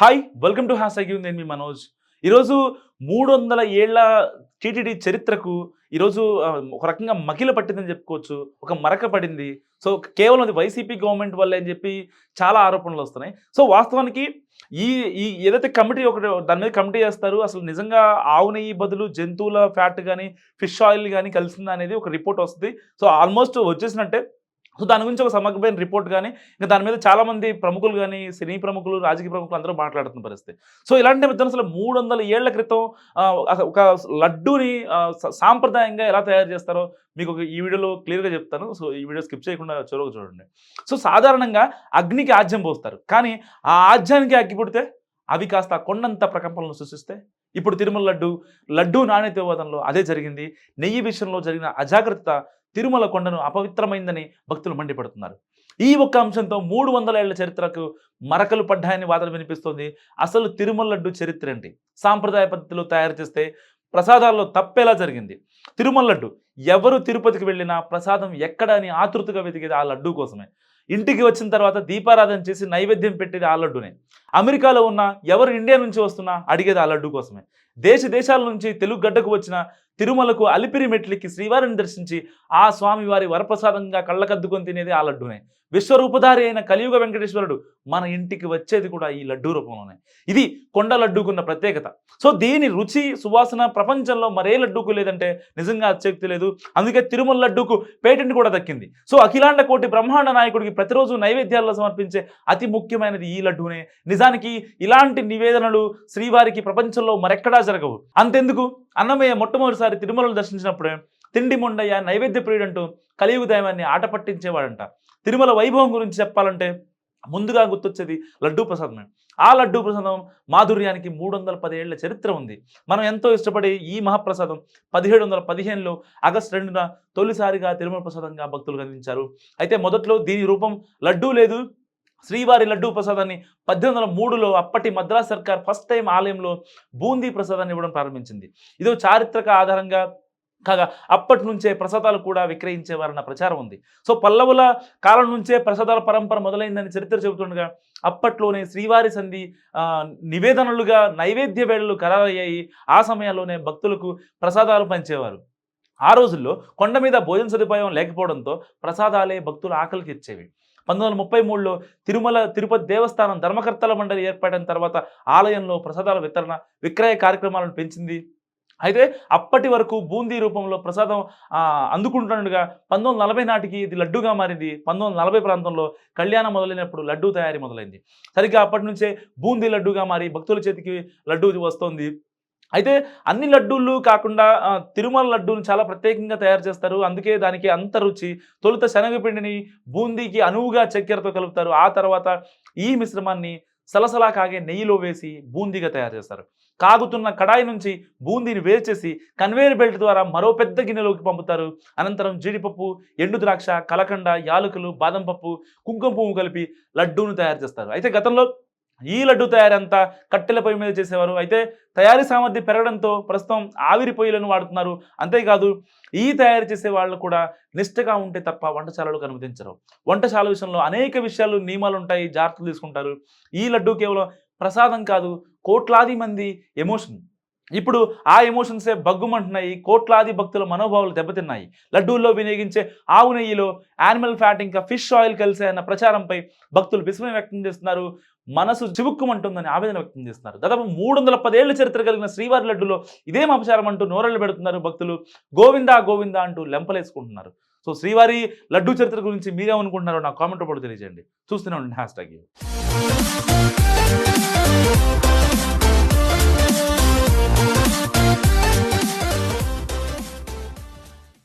Hi welcome to హ్యాస్ అగ్యూ నేను మీ మనోజ్ ఈరోజు మూడు వందల ఏళ్ళ టీటీడీ చరిత్రకు ఈరోజు ఒక రకంగా మకిల పట్టిందని చెప్పుకోవచ్చు ఒక మరక పడింది. సో కేవలం అది వైసీపీ గవర్నమెంట్ వల్లే అని చెప్పి చాలా ఆరోపణలు వస్తున్నాయి. సో వాస్తవానికి ఈ ఈ ఏదైతే కమిటీ ఒకటి దాని మీద కమిటీ చేస్తారు అసలు నిజంగా ఆవు నెయ్యి బదులు జంతువుల ఫ్యాట్ కానీ ఫిష్ ఆయిల్ కానీ కలిసిందా అనేది ఒక రిపోర్ట్ వస్తుంది. సో ఆల్మోస్ట్ వచ్చేసినట్టే సో దాని గురించి ఒక సమగ్రమైన రిపోర్ట్ కానీ ఇంకా దాని మీద చాలామంది ప్రముఖులు కానీ సినీ ప్రముఖులు రాజకీయ ప్రముఖులు అందరూ మాట్లాడుతున్న పరిస్థితి. సో ఇలాంటి నేపథ్యంలో అసలు మూడు వందల ఏళ్ళ క్రితం ఒక లడ్డూని సాంప్రదాయంగా ఎలా తయారు చేస్తారో మీకు ఒక ఈ వీడియోలో క్లియర్గా చెప్తాను. సో ఈ వీడియో స్కిప్ చేయకుండా చొరవ చూడండి. సో సాధారణంగా అగ్నికి ఆజ్యం పోస్తారు. కానీ ఆ ఆజ్యానికి అగ్గి పుడితే అవి కాస్త కొండంత ప్రకంపనలు సృష్టిస్తే ఇప్పుడు తిరుమల లడ్డు లడ్డు నాణ్యత వివాదంలో అదే జరిగింది. నెయ్యి విషయంలో జరిగిన అజాగ్రత్త తిరుమల కొండను అపవిత్రమైందని భక్తులు మండిపడుతున్నారు. ఈ ఒక్క అంశంతో మూడు వందల ఏళ్ళ చరిత్రకు మరకలు పడ్డాయని వాదన వినిపిస్తోంది. అసలు తిరుమల లడ్డు చరిత్ర ఏంటి? సాంప్రదాయ పద్ధతిలో తయారు చేస్తే ప్రసాదాల్లో తప్పేలా జరిగింది? తిరుమల లడ్డు ఎవరు తిరుపతికి వెళ్ళినా ప్రసాదం ఎక్కడ అని ఆతృతగా వెతికేది ఆ లడ్డు కోసమే. ఇంటికి వచ్చిన తర్వాత దీపారాధన చేసి నైవేద్యం పెట్టేది ఆ లడ్డునే. అమెరికాలో ఉన్న ఎవరు ఇండియా నుంచి వస్తున్నా అడిగేది ఆ లడ్డు కోసమే. దేశ దేశాల నుంచి తెలుగు గడ్డకు వచ్చిన తిరుమలకు అలిపిరి మెట్లకి శ్రీవారిని దర్శించి ఆ స్వామివారి వరప్రసాదంగా కళ్ళకద్దుకొని తినేది ఆ లడ్డునే. విశ్వరూపధారి అయిన కలియుగ వెంకటేశ్వరుడు మన ఇంటికి వచ్చేది కూడా ఈ లడ్డూ రూపంలోనే. ఇది కొండ లడ్డూకున్న ప్రత్యేకత. సో దీని రుచి సువాసన ప్రపంచంలో మరే లడ్డూకు లేదంటే నిజంగా అత్యక్తి లేదు. అందుకే తిరుమల లడ్డూకు పేటెంట్ కూడా దక్కింది. సో అఖిలాండ కోటి బ్రహ్మాండ నాయకుడికి ప్రతిరోజు నైవేద్యాల్లో సమర్పించే అతి ముఖ్యమైనది ఈ లడ్డూనే. నిజానికి ఇలాంటి నివేదనలు శ్రీవారికి ప్రపంచంలో మరెక్కడా జరగవు. అంతెందుకు? అన్నమయ్య మొట్టమొదటిసారి తిరుమలను దర్శించినప్పుడే తిండి మొండయ్య నైవేద్య ప్రియుడంటూ కలియుగ దైవాన్ని ఆట పట్టించేవాడంట. తిరుమల వైభవం గురించి చెప్పాలంటే ముందుగా గుర్తొచ్చేది లడ్డూ ప్రసాదమే. ఆ లడ్డూ ప్రసాదం మాధుర్యానికి మూడు వందల పదిహేళ్ళ చరిత్ర ఉంది. మనం ఎంతో ఇష్టపడే ఈ మహాప్రసాదం పదిహేడు వందల పదిహేనులో ఆగస్టు రెండున తొలిసారిగా తిరుమల ప్రసాదంగా భక్తులు కనిపించారు అయితే మొదట్లో దీని రూపం లడ్డూ లేదు. శ్రీవారి లడ్డూ ప్రసాదాన్ని పద్దెనిమిది వందల మూడులో అప్పటి మద్రాస్ సర్కార్ ఫస్ట్ టైం ఆలయంలో బూందీ ప్రసాదాన్ని ఇవ్వడం ప్రారంభించింది. ఇదో చారిత్రక ఆధారంగా కాగా అప్పటి నుంచే ప్రసాదాలు కూడా విక్రయించేవారన్న ప్రచారం ఉంది. సో పల్లవుల కాలం నుంచే ప్రసాదాల పరంపర మొదలైందని చరిత్ర చెబుతుండగా అప్పట్లోనే శ్రీవారి సంధి నివేదనలుగా నైవేద్య వేళలు ఖరారయ్యాయి. ఆ సమయంలోనే భక్తులకు ప్రసాదాలు పంచేవారు. ఆ రోజుల్లో కొండ మీద భోజన సదుపాయం లేకపోవడంతో ప్రసాదాలే భక్తుల ఆకలి ఇచ్చేవి. పంతొమ్మిది వందల ముప్పై మూడులో తిరుమల తిరుపతి దేవస్థానం ధర్మకర్తల మండలి ఏర్పడిన తర్వాత ఆలయంలో ప్రసాదాల వితరణ విక్రయ కార్యక్రమాలను పెంచింది. అయితే అప్పటి వరకు బూందీ రూపంలో ప్రసాదం అందుకుంటుండగా పంతొమ్మిది వందల నలభై నాటికి ఇది లడ్డుగా మారింది. పంతొమ్మిది వందల నలభై ప్రాంతంలో కళ్యాణం మొదలైనప్పుడు లడ్డూ తయారీ మొదలైంది. సరిగ్గా అప్పటి నుంచే బూందీ లడ్డుగా మారి భక్తుల చేతికి లడ్డూ వస్తోంది. అయితే అన్ని లడ్డూలు కాకుండా తిరుమల లడ్డూలు చాలా ప్రత్యేకంగా తయారు చేస్తారు. అందుకే దానికి అంత రుచి. తొలుత శనగపిండిని బూందీకి అనువుగా చక్కెరతో కలుపుతారు. ఆ తర్వాత ఈ మిశ్రమాన్ని సలసలా కాగే నెయ్యిలో వేసి బూందీగా తయారు చేస్తారు. కాగుతున్న కడాయి నుంచి బూందీని వేరు చేసి కన్వేయర్ బెల్ట్ ద్వారా మరో పెద్ద గిన్నెలోకి పంపుతారు. అనంతరం జీడిపప్పు ఎండు ద్రాక్ష కలకండ యాలకులు బాదం పప్పు కుంకుమ పువ్వు కలిపి లడ్డూను తయారు చేస్తారు. అయితే గతంలో ఈ లడ్డు తయారంతా కట్టెల పొయ్యి మీద చేసేవారు. అయితే తయారీ సామర్థ్యం పెరగడంతో ప్రస్తుతం ఆవిరి పొయ్యిలను వాడుతున్నారు. అంతేకాదు ఈ తయారు చేసే వాళ్ళు కూడా నిష్టగా ఉంటే తప్ప వంటశాలలకు అనుమతించరు. వంటశాల విషయంలో అనేక విషయాలు నియమాలు ఉంటాయి జాగ్రత్తలు తీసుకుంటారు. ఈ లడ్డు కేవలం ప్రసాదం కాదు కోట్లాది మంది ఎమోషన్. ఇప్పుడు ఆ ఎమోషన్సే బగ్గుమంటున్నాయి కోట్లాది భక్తుల మనోభావాలు దెబ్బతిన్నాయి. లడ్డూల్లో వినియోగించే ఆవు నెయ్యిలో యానిమల్ ఫ్యాట్ ఇంకా ఫిష్ ఆయిల్ కలిసే అన్న ప్రచారంపై భక్తులు విస్మయం వ్యక్తం చేస్తున్నారు. మనసు చివుక్కుమంటుందని ఆవేదన వ్యక్తం చేస్తున్నారు. దాదాపు మూడు వందల పదేళ్ళ చరిత్ర కలిగిన శ్రీవారి లడ్డులో ఇదేం అపచారం అంటూ నోరెళ్ళు పెడుతున్నారు భక్తులు. గోవిందా గోవిందా అంటూ లెంపలేసుకుంటున్నారు. సో శ్రీవారి లడ్డు చరిత్ర గురించి మీరేమనుకుంటున్నారో నా కామెంట్ రూపంలో తెలియజేయండి. చూస్తూనే ఉండండి హ్యాష్ ట్యాగ్